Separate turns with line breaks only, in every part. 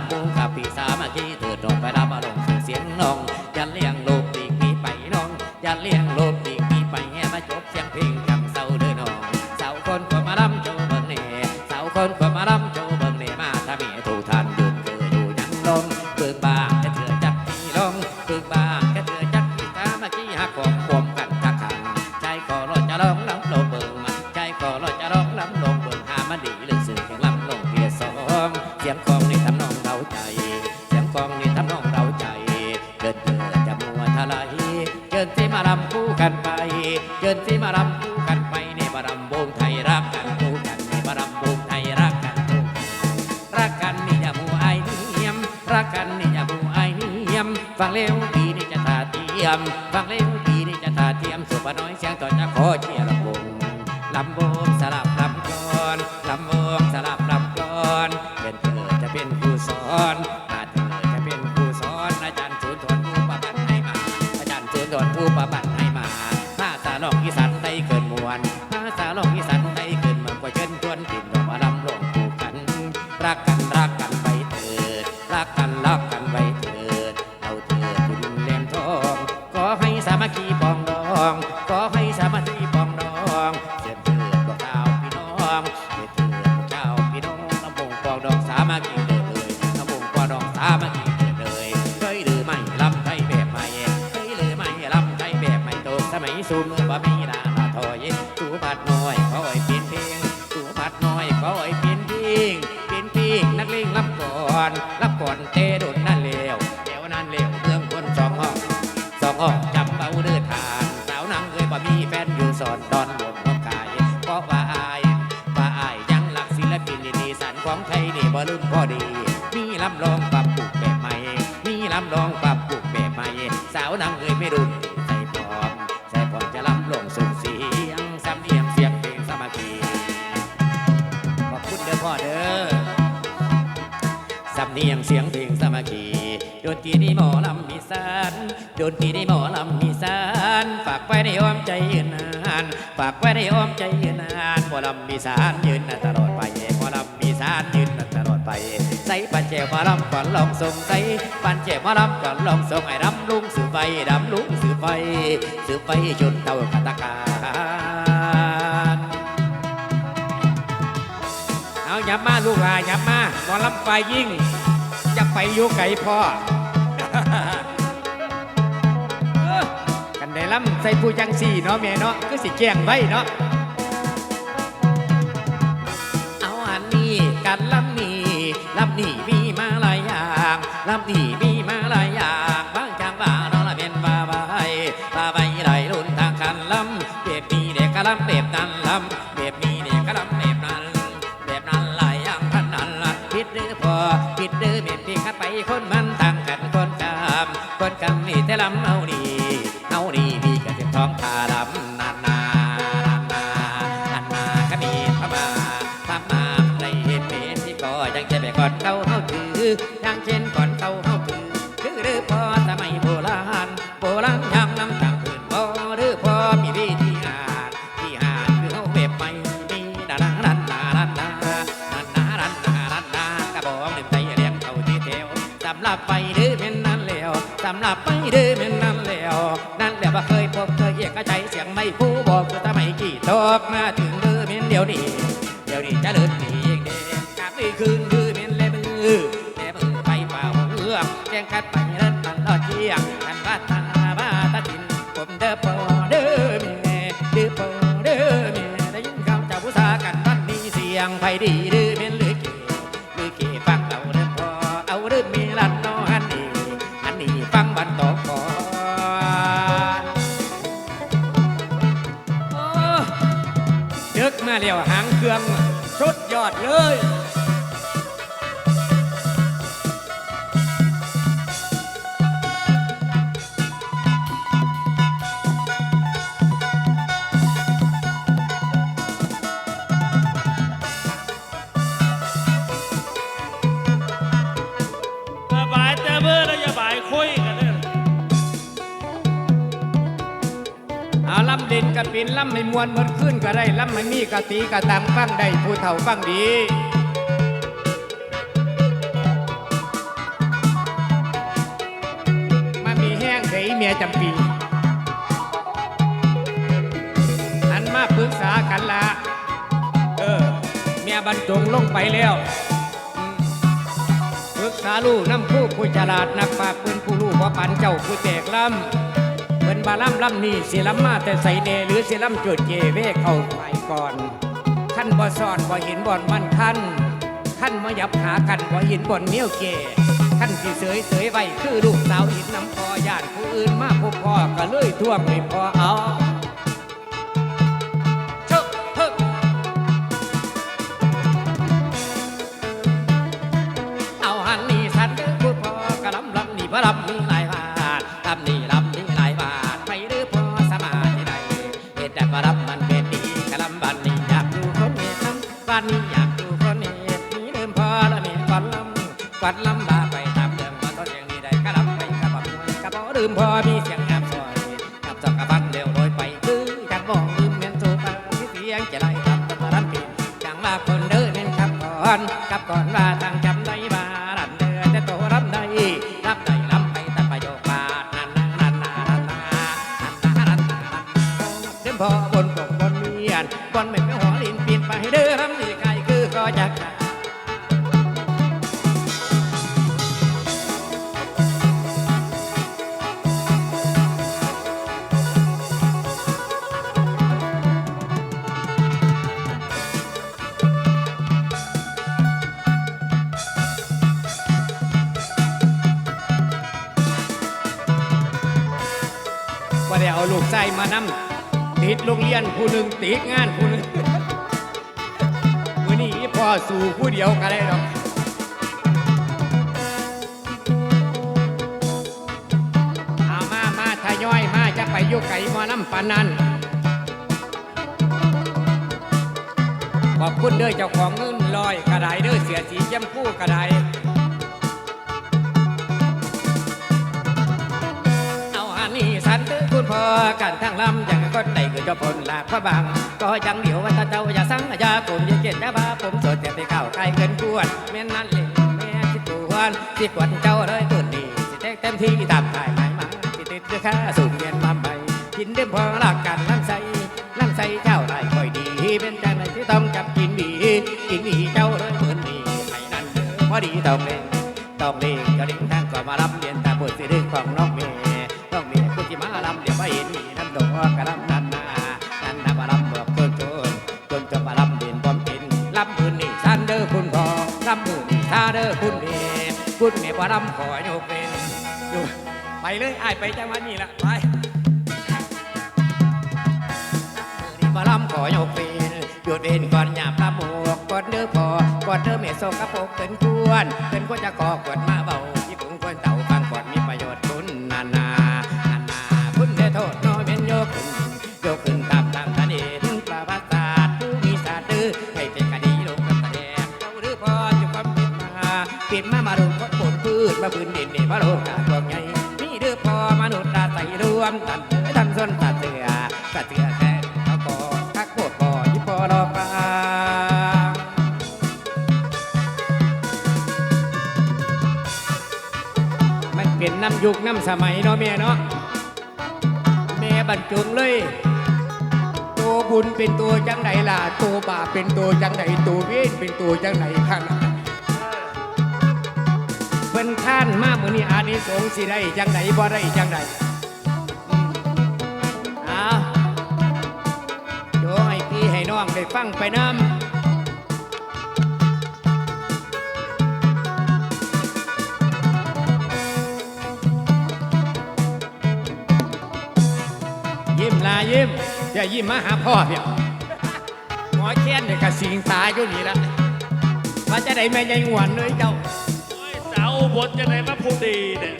ำวงกับพี่สามัคคีเถิดดองไปรับอารมณ์ ฟังเร็วปีนี่จะทาเทียม ฟังเร็วปีนี่จะทาเทียมสุภน้อยเสียงต่อจะขอเชียร์ลำวงลำวง อนรับก่อนเตโดนนั่นเลวเดี๋ยวนั่นเลวเรื่องคนสองห้องสองห้องจำเบาเดือทาน สาวนางเคยบ่มีแฟนอยู่สอนตอนบนขอไก่เพราะว่าอายว่าอายยังหลักศิลปินดีสันของไทยนี่บ่ลืมพอดี มีลำลองปรับปรุงแบบใหม่ มีลำลองปรับ รีนี่หมอลำมีสานดนตีนี่หมอลำมีสานฝากไว้ในอ้อมใจยืนนานฝากไว้ในอ้อมใจยืนนานหมอลำมีสานยืนตลอดไปหมอลำมีสานยืนตลอดไปใส่ปันแจมาลำก่อนลองส่งใส่ปันแจมาลำก่อนลองส่งไอ้ดำลุงสืบไปดำลุงสืบไปสืบไปจนเต่าคาตาการ
เอายับมาลูกลานยับมาหมอลำไฟยิ่งจะไปอยู่ไก่พ่อ กันได้ล่ำใส่ผู้จังสี่เนาะแม่เนาะก็สิแกงไว้เนาะ
เอาอันนี้กันล่ำนี่ล่ำนี่มีมาหลายอย่างล่ำนี่มี อย่างเช่นก่อนเขาเฮากิอคือหรือพอสมัยโบราณโบราณยามน้ำตาพื้นพอหรือพอมีวิธีอาจที่หาดคือเฮาเว็บไปมีดาราดันดารันดารันดารันดารันดากระบอกหนึ่งใจเรียงเขาที่เทวสำหรับไปหรือเป็นนั้นแล้วสำหรับไปหรือเป็นนั้นแล้วนั่นแล้วว่าเคยพบเคยเอกใจเสียงไม่ผู้บอกคือสมัยกี่ตกมาถึงหรือเป็นเดียวนี้
มาแล้วหางเครื่องสุดยอดเลย
เล่นกับปินล่ำให้มวนหมดขึ้นก็ได้ล่ำให้มีกะตีกะตังฟังได้ผู้เฒ่าฟังดีมามีแห้งเสียเมียจำปีอันมาปรึกษากันละเออเมียบรรจงลงไปแล้วปรึกษาลูกน้ำผู้ผู้ฉลาดนักปราบปืนผู้ลูกว่าปันเจ้าผู้แตกล่ำ เป็นบาล่ำล่ำนี่สิล่ำมาแต่ใส่เนหรือสิล่ำจดเจเวเข้าไปก่อนขั้นบ่สอนบ่เห็นบ่อนมันขั้นขั้นมาหยับหากันบ่เห็นบ่อนเมียวเกขั้นสิเสยเสยไว้คือลูกสาวอินน้ำพอยานผู้อื่นมาพบพ่อก็เลยท่วมให้พอเอาำก่อนลำบาไปตามเรื่องมาต้นอย่างนี้ได้กระลำไปกระบอกกระบอกลืมพอมีเสียงแอบซอยกับจอกกะบันเร็วลอยไปคือกันบอกลืมเมียนโซฟาที่เสียงจะไล่ทำตะรันปีนจังว่าคนเดินเน้นขับก่อนขับก่อนว่าทางจำได้บ้าง ใจมานำติดโรงเรียนผู้หนึ่งติดงานผู้หนึ่งมือนี้พ่อสู่ผู้เดียวกันได้หรอกเอามามาทยอยมาจะไปอยุไก่มอน้ำปานนั้นขอบคุณเด้อเจ้าของเงินลอยกระไดเด้อเสียสีเจ้มคู่กระได กันทางลำย่างคนใดคือเจ้าพลลากพระบาง ก็ยังเดียวว่าเจ้าอย่าสั่งอย่าผมอย่าเกลียดอย่าบ้าผมสดแต่ไปเข้าใกล้เกินกวนแม่นนั่นเลยแม่สิตวนสิกวนเจ้าเลยตุนนี่สิแทกเต็มที่ตามทายหมายมาสิติดเสื้อข้าสูงเรียนมาใหม่กินเดิมพอลากกันลำใสลำใสเจ้าได้ค่อยดี เป็นจังไหนที่ต้องจับกินดีกินดีเจ้าเลยเหมือนดีให้นั่นเด้อพอดีต้องเล่นต้องเลี้ยงจะเลี้งทางก็มารับเรียนตามบทสิเรื่องของน้อง คุณเมย์ว่าลำขอโยกเป็นอยู่ไปเลยไอ้ไปจังหวัดนี้ละไปนี่มาล้ำขอยกเป็นหยุดเป็นก่อนหยาบปละมวกก่อนเด้อพอก่อนเด้อเมโซกระโปกเกินควรเกินควรจะกอกวดมาเบา วมตันทำส้นตาเสือกะเสือแค่เขาก็ทักโคตรบ่ยี่ปอรอปามันเป็นน้ำยุคน้ำสมัยเนาะแม่เนาะแม่บรรจงเลยตัวบุญเป็นตัวจังไหนล่ะตัวบาปเป็นตัวจังไหนตัวเวรเป็นตัวจังไหนขนาดเพิ่นท่านมามือนี้อานิสงส์สิได้จังไหนบ่ได้จังไหน องได้ฟังไปน้ำยิ้มลายิ้มอย่ายิ้มมาหาพ่อเพียงหมอแค้นเนี่ยกระสิงตายอยู่นี่ละว่าจะได้แม่ยายหวนเลยเจ้า
เจ้าบทจะไหนมาพู
ดดีเนี่ย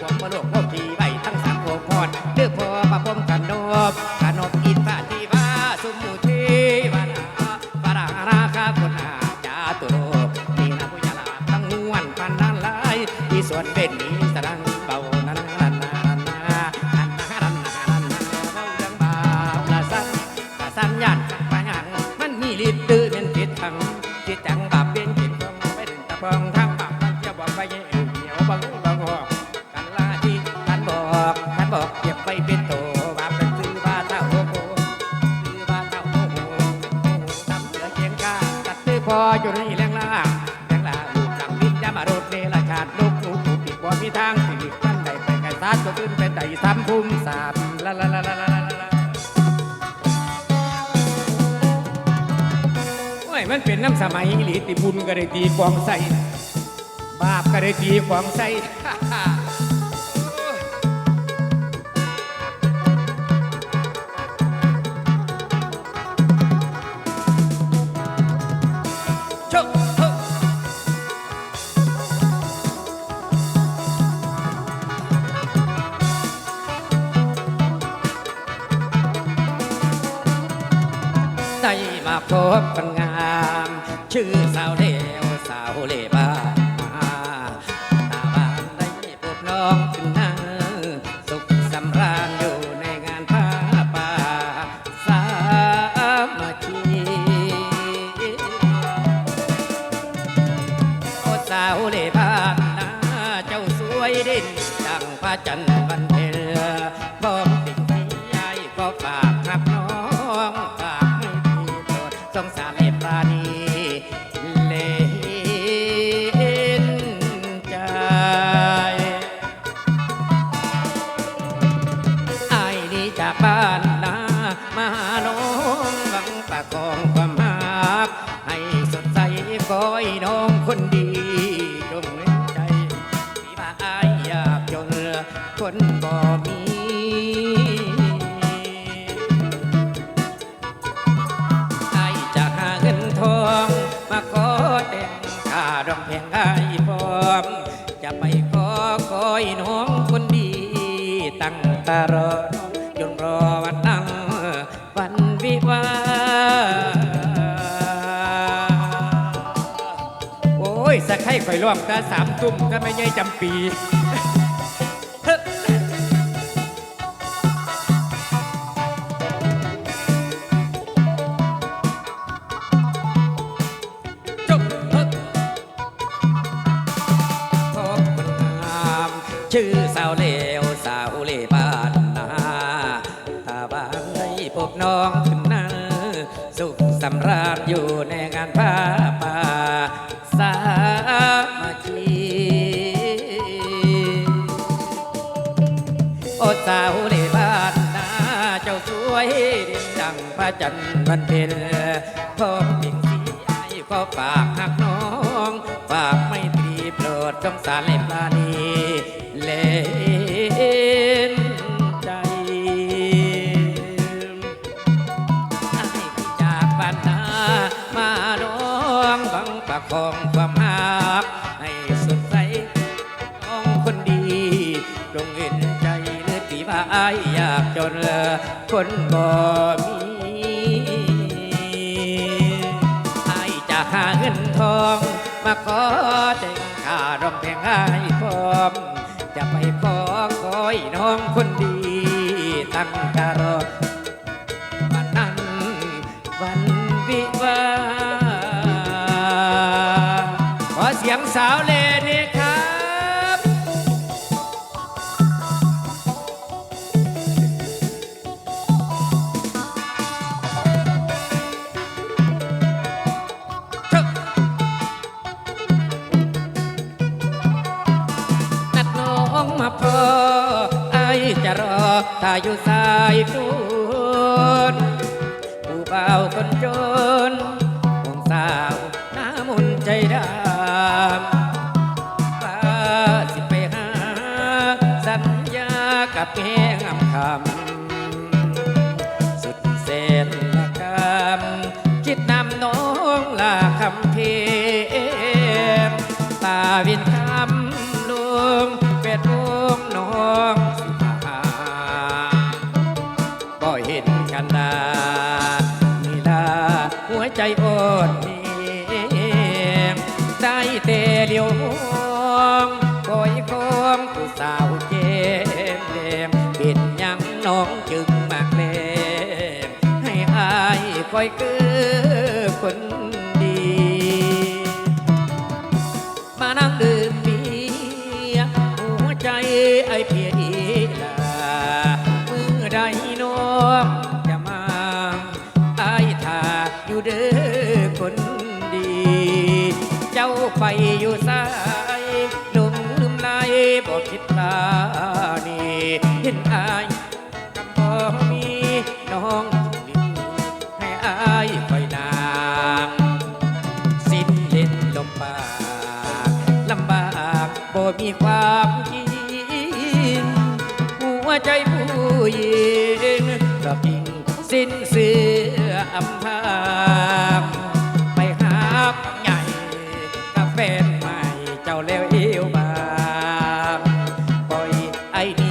ความมาโลก มันเป็นน้ำสมัยหลีติบุญก็ได้ตีควงใส่บาปก็ได้ตีควงใส่ื่อสาวเลวสาวเลบ้าตาบานได้พบน้องขึ้นนั่งสุขสำราญอยู่ในงานผ้าป่าสามัคคีโอสาวเลบ้าเจ้าสวยดินดังพระจันทร์ สักให้ข่อยร่วมตาสามตุ้มถ้าไม่ใช่จำปี วันเพ็ญพร้อมสิ่งที่ไอ้ก็ฝากหักน้องฝากไม่ตรีโปรดสงสารเล่ปลานีเล่นใจไอ้จากบ้านนามาน้องบังประคองความหักให้สุดใจน้องคนดีจงเห็นใจเนื้อที่ว่าอายอยากจนคนบ่ อยน้องคนดีตั้งใจ ถ้าอยู่สายทุนผู้เบาคนจน คอยเกือคน ล่อ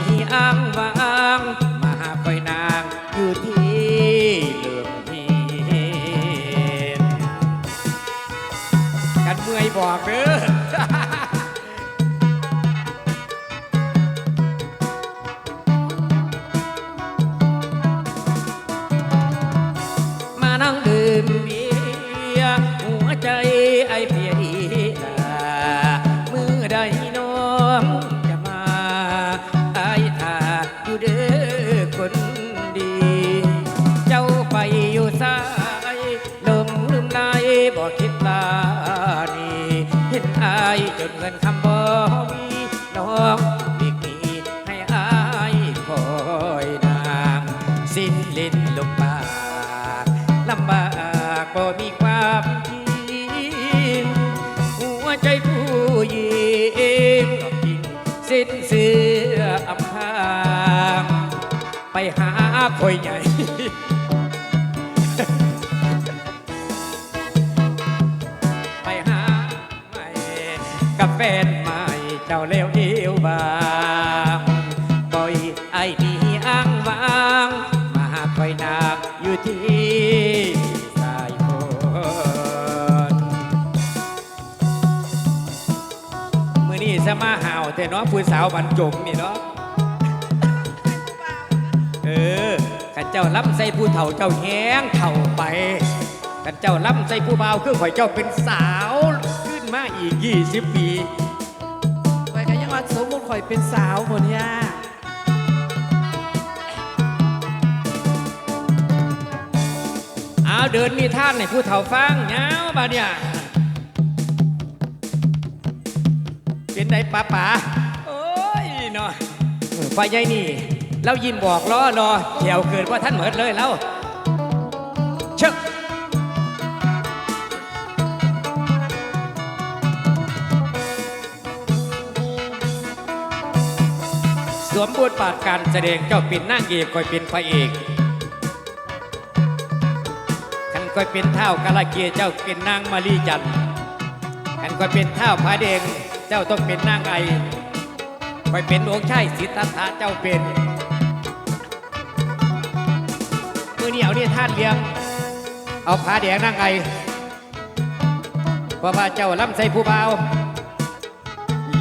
คอยใหญ่ไปหาใหม่กับแฟนใหม่เจ้าเลวเอวบางปล่อยไอ้นี่อ้างวาง มาหาคอยนางอยู่ที่สายฝนมือนี้สมาหาวแต่น้องผู้สาวบรรจงนี่เนาะ เจ้าล้ำใส่ผู้เฒ่าเจ้าแห้งเฒ่าไปกันเจ้าล้ำใส่ผู้เบ่าคือข่อยเจ้าเป็นสาวขึ้นมาอีก20ปี
ไปกันยังว่าสมมุติข่อยเป็นสาวหมดเนี่ย
เอาเดินมีท่านในผู้เฒ่าฟังเงาบาเนี่ยเป็นไดป้าป๋าโอ้ยเนาะไฟใหญ่นี่ แล้วยิ้มบอกล้อรอเขียวเกิดว่าท่านเหมิดเลยแล้วเชิกสวมบุดปาดการแสดงเจ้าปินนั่งเอกคอยเป็นพระเอกขันคอยเป็นเท่ากาลเกียเจ้าเป็นนางมารีจันขันคอยเป็นเท่าพระเดงเจ้าต้องเป็นนางไอคอยเป็นองค์ชายสิทธัตถะเจ้าเป็น มือนี้เอาเนี่ยท่านเลี้ยง เอาผาแดงนางไอพราะว่าเจ้าล้ำใส่ผู้เบา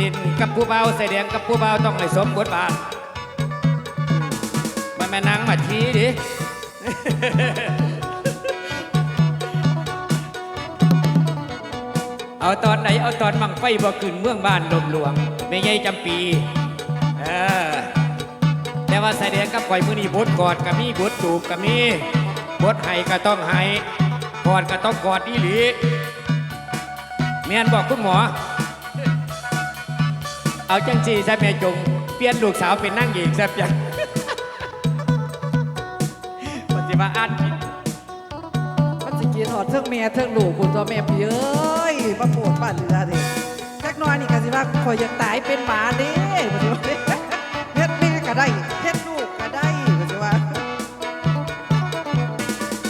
ลินกับผู้เบาแสดงกับผู้เบาต้องให้สมบทบาทมันแม่นางมาทีดิเอาตอนไหนเอาตอนมังไฟบ่ขึ้นเมืองบ้านลมหลวงไม่ใช่จำปี แต่ว่าแสดงกับข่อยมือนีบทกอดก็มีบทจูบก็มีบทให้ก็ต้องให้กอดก็ต้องกอดอีหลีแม่นบอกคุณหมอ เอาจังสีใช่แม่จง เปลี่ยนลูกสาวเป็นนั่งหญิงแซ่บยังปฏิมาอ่านผิด
มันสิกินหอดเทิงแม่เทิงลูกคุณตัวแม่พี่เอ้ยมาปวดบ้านเรือเด็กจักน้อยนี่ก็สิว่าข่อยอยากตายเป็นหมาเด้บ่สิว่าเด้เฮ็ดแม่ก็ได้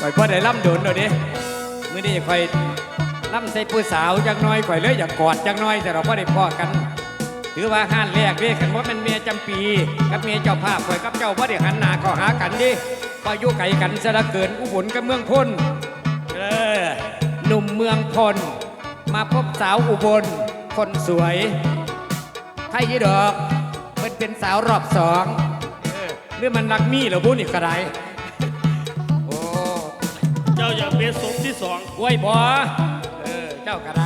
ข่อยพ่อได้ล่ำโดนเลยดิมื่อนี้ข่อยล่ำใส่ผู้สาวจังน้อยข่อยเลยอยากกอดจังน้อยแต่เราพ่อได้พ่อกันถือว่าห้านแรกเด้ขันว่ามันเมียจำปี กับเมียเจ้าภาพข่อยกับเจ้าพ่อได้หันหน้าเข้าหากันดิพออยู่ไกลกันซะละเกินอุบลกับเมืองพลเออหนุ่มเมืองพลมาพบสาวอุบล คนสวยใครยี่ดอกเพิ่นเป็นสาวรอบสองเออหรือมันรักมี่หรือบุญอีกกระไร
เจ้าอยากเป็นสมที่สอง
อวยบอเออ เจ้ากระไร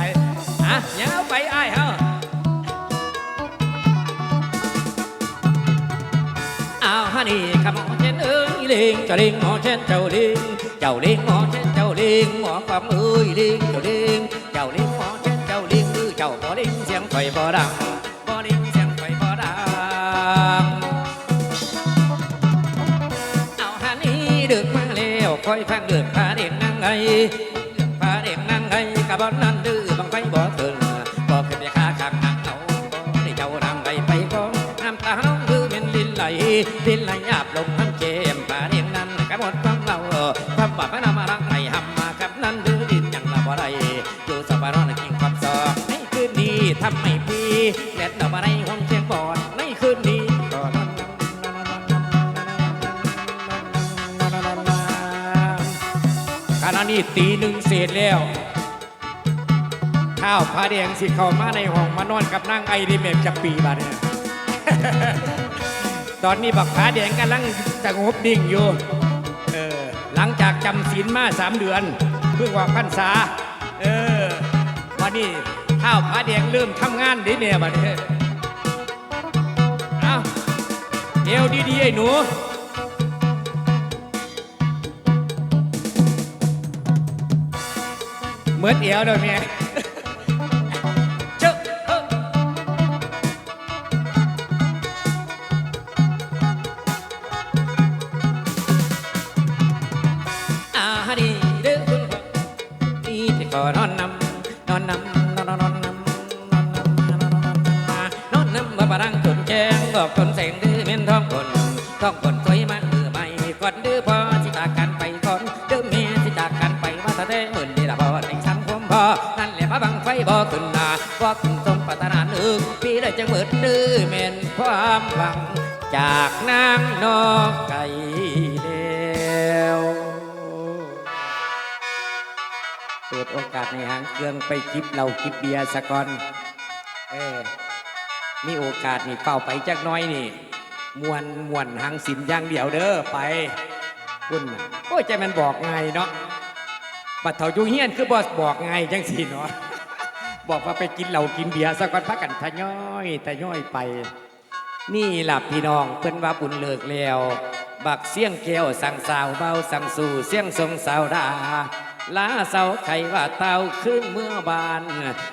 อะอย่าเอาไปอ้ายเฮาเอาฮะนี่คำหมอเช่นเอ้ยลิงเจ้าลิงหมอเช่นเจ้าลิงเจ้าลิงหมอเช่นเจ้าลิงหมอความเอ้ยลิงเจ้าลิงเจ้าลิงหมอเช่นเจ้าลิงคือเจ้าบ่ลิงเสียงไฟบ่ดังบ่ลิงเสียงไฟบ่ดังเอาฮันนี่ดึกมาแล้วค อยฟังเดือดพาเด็กนั่งไงเดือดพาเด็กนั่งไงกะบอนนั่นดื้อบังไฟบ่เกินบ่ขึ้นไปขาข้างนั่งเอาบ่ได้เจ้านั่งไงไปก้องน้ำตาน้องคือเป็นลินไหลลินไหลหยาบลงน้ำเจมพาเด็กนั่นกะหมดความเราความบาปพระนามรัง ตีหนึ่งเศษแล้ว ข้าวผ้าแดงสิเข้ามาในห้องมานอนกับนั่งไอรีเมกจากปีบาดเนี่ยตอนนี้บักผ้าแดงกำลังสงบดิ่งอยู่เออหลังจากจำศีลมาสามเดือน เพิ่งว่าพรรษา เออวันนี้ข้าวผ้าแดงเริ่มทำงานดิเนี่ยบัดนี้เอาเดี๋ยวดีๆไอ้หนู เหมือนเอียวเลยเนี่ยเจ้าเอ้ออาฮันดีเด้อคุณพ่อนี่ที่ขอนอนนำนอนนำนอนนอนนอนนำนอนนำนอนนำนอนนำนอนนำมาบารังจนแจ้งบอกคนแสงดื้อเม่นท้องคนท้องคน จะเหมือนดื้อเม่นความหวัง จากนางนอกไก่แล้วเปิดโอกาสในหางเครื่องไปจิบเหล้าจิบเบียร์สะก่อนเออมีโอกาสนี่เป่าไปจักน้อยนี่ มวนมวนหางสินอย่างเดียวเด้อไปคุณโอ้ยใจมันบอกไงเนาะบัดเถาอยู่เฮียนคือบอสบอกไงจังสิเนาะ บอกว่าไปกินเหล้ากินเบียร์สะก่อนพักกันทะย้อยทะย้อยไป นี่หล่ะพี่น้องเพิ่นว่าบุญเลิกแล้ว บักเสียงแก้วสั่งสาวเบาสั่งสู่เสียงทรงสาวดาลาเสาไขว่าเต้าขึ้นเมื่อบาน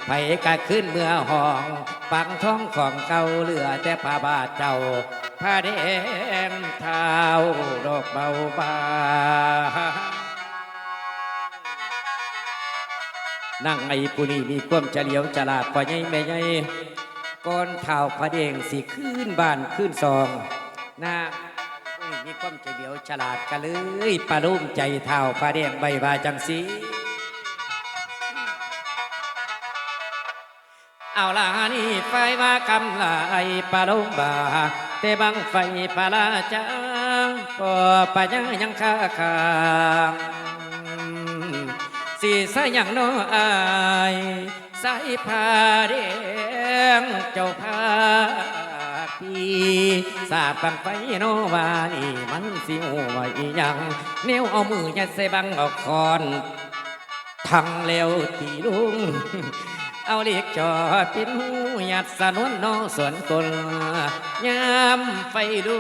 ไผกะขึ้นเมื่อห้อง ปังท้องของเก่าเหลือแต่ผ้าบาทเจ้าผ้าแดงเท้าดอกเบาบา นั่งไอ้ผู้นี้มีความเฉลียวฉลาดกว่าใหญ่แม่ใหญ่ก้อนเท้าพระเดงสิขึ้นบ้านขึ้นซองนะโอ้ยมีความใจเดียวฉลาดกันเลยปลาลุ่มใจเท่าปลาแดงใบบาจังสีเอาล่ะนี่ไฟว่ากำลายปลาลุ่มบาแต่บังไฟปลาจังก็ปะยังยังคาคาง สีสายยังน้ออายสายผ้าแดงเจ้าผ้าปีสาบบังไฟโนวานี่มันสิโอว้อีหยังเนวเอามือยัดใส่บังเอาคอนทังเล้วตีลุง เอาเล็กจอดปินหูหยัดสนวนนองสวนกลยามไฟดู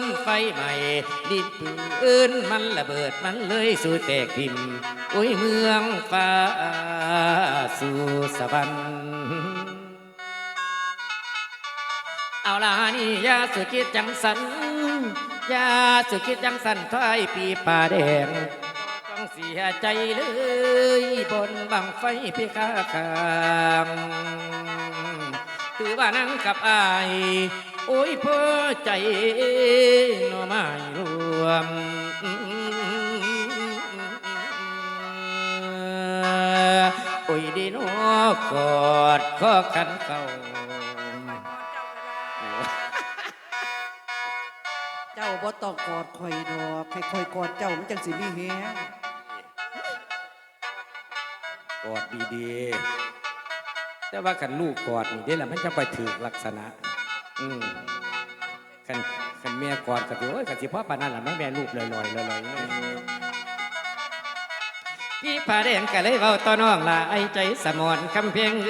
นไฟใหม่ดินปืนมันระเบิดมันเลยสู่แตกพิมพ์อุ้ยเมืองฟ้าสู่สวรรค์เอาล่ะนี่ยาสุกิดจังสันยาสุกิดจังสันถอยปีป่าแดง เสียใจเลยบนบังไฟพี่ข้าคางถือว่านั่งกับอาย โอ้ยเพ่อใจนอไม่รวมโอ้ยดีโนกอดข้อขันเก่า
เจ้าบ่ต้องกอดข่อยดอกให้ข่อยกอดเจ้ามันจังสิมีแฮง
กอดดีๆ แต่ว่ากันลูกกอดนี่เด้ละมันจะไปถือลักษณะ อืมกันกันแม่กอดกับโอ้ยกันสิพ่อปานนั้นแหละแม่แม่ลูกลอยๆลอยๆนี่พี่ผาแดงก็เลยเว้าต่อน้องละไอใจสมอนคำเพียงเ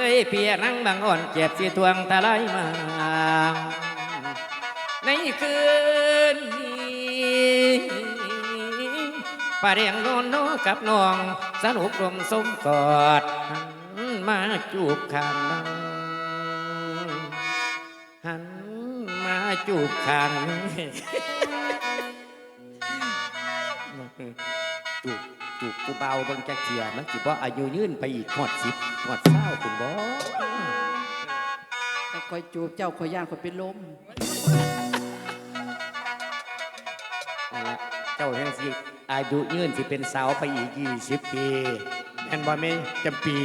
อ้ยเพียนั่งบางอ่อนเจ็บสีทวงทลายมา ในคืนนี้ ป่าเรียงโนนโนกับน้อง สนุกรมสมกอดหันมาจูบข้างน้องหันมาจูบข้างนี้จูบจูบกูเบาบิ่งจักเทียมันสิบ่อายุยืนไปอีกหอดสิบหอดเศร้าคุณบ่
แต่ข่อยจูบเจ้าข่อยย่างข่อยเป็นลม
เจ้าแห่งสิอายุยืนสิเป็นสาวไปอีกยี่สิบปีแม่นบ่แม่จำปี